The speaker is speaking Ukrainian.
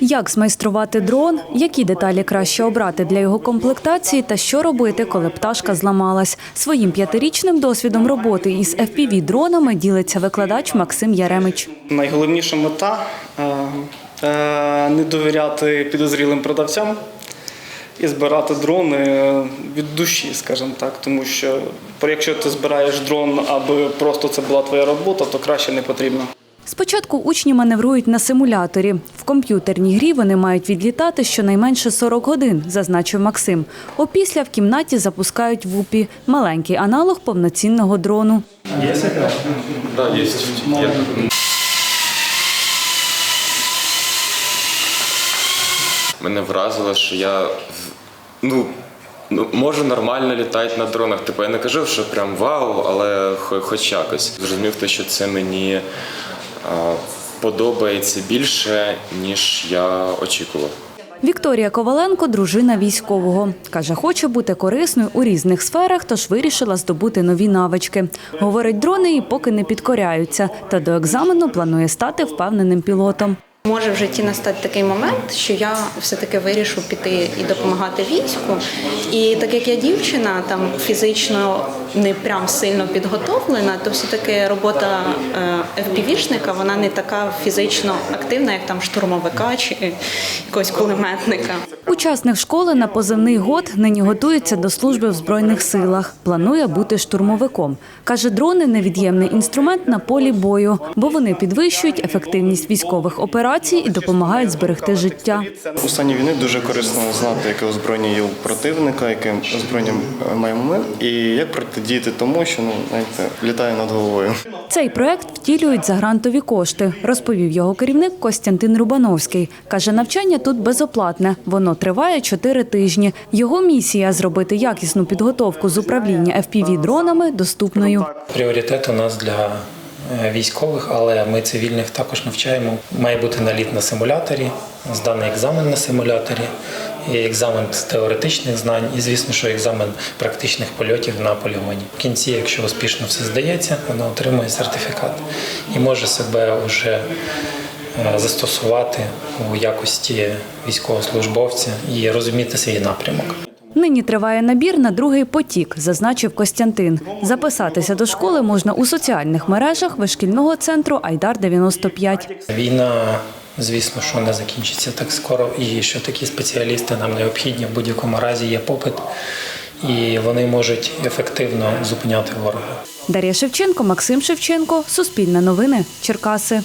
Як змайструвати дрон, які деталі краще обрати для його комплектації та що робити, коли пташка зламалась. Своїм п'ятирічним досвідом роботи із FPV-дронами ділиться викладач Максим Яремич. Найголовніша мета е, е, не довіряти підозрілим продавцям і збирати дрони від душі, скажімо так. Тому що якщо ти збираєш дрон, аби просто це була твоя робота, то краще не потрібно. Спочатку учні маневрують на симуляторі. В комп'ютерній грі вони мають відлітати щонайменше 40 годин, зазначив Максим. Опісля в кімнаті запускають вупі – маленький аналог повноцінного дрону. Мене вразило, що я ну, ну, можу нормально літати на дронах. Типу, я не кажу, що прям вау, але хоч якось. Зрозумів те, що це мені подобається більше, ніж я очікував. Вікторія Коваленко – дружина військового. Каже, хоче бути корисною у різних сферах, тож вирішила здобути нові навички. Говорить, дрони їй поки не підкоряються, та до екзамену планує стати впевненим пілотом. Може в житті настати такий момент, що я все-таки вирішу піти і допомагати війську. І так як я дівчина, там фізично не прям сильно підготовлена, то все-таки робота е, FPV-шника, вона не така фізично активна, як там штурмовика чи якогось кулеметника. Учасник школи на позивний год нині готується до служби в Збройних силах. Планує бути штурмовиком. Каже, дрони – невід'ємний інструмент на полі бою, бо вони підвищують ефективність військових операцій і допомагають зберегти життя. У стані війни дуже корисно знати, яке озброєння є у противника, яким озброєнням е, маємо ми, і як протидіяти тому, що ну знаєте, літає над головою. Цей проект втілюють за грантові кошти, розповів його керівник Костянтин Рубановський. Каже, навчання тут безоплатне. Воно триває чотири тижні. Його місія зробити якісну підготовку з управління FPV-дронами доступною. Пріоритет у нас для військових, але ми цивільних також навчаємо. Має бути наліт на симуляторі, зданий екзамен на симуляторі, і екзамен з теоретичних знань, і звісно, що екзамен практичних польотів на полігоні. В кінці, якщо успішно все здається, вона отримує сертифікат і може себе вже е, застосувати у якості військовослужбовця і розуміти свій напрямок. Нині триває набір на другий потік, зазначив Костянтин. Записатися до школи можна у соціальних мережах вишкільного центру Айдар 95 Війна, звісно, що не закінчиться так скоро, і що такі спеціалісти нам необхідні в будь-якому разі є попит, і вони можуть ефективно зупиняти ворога. Дар'я Шевченко, Максим Шевченко, Суспільне новини, Черкаси.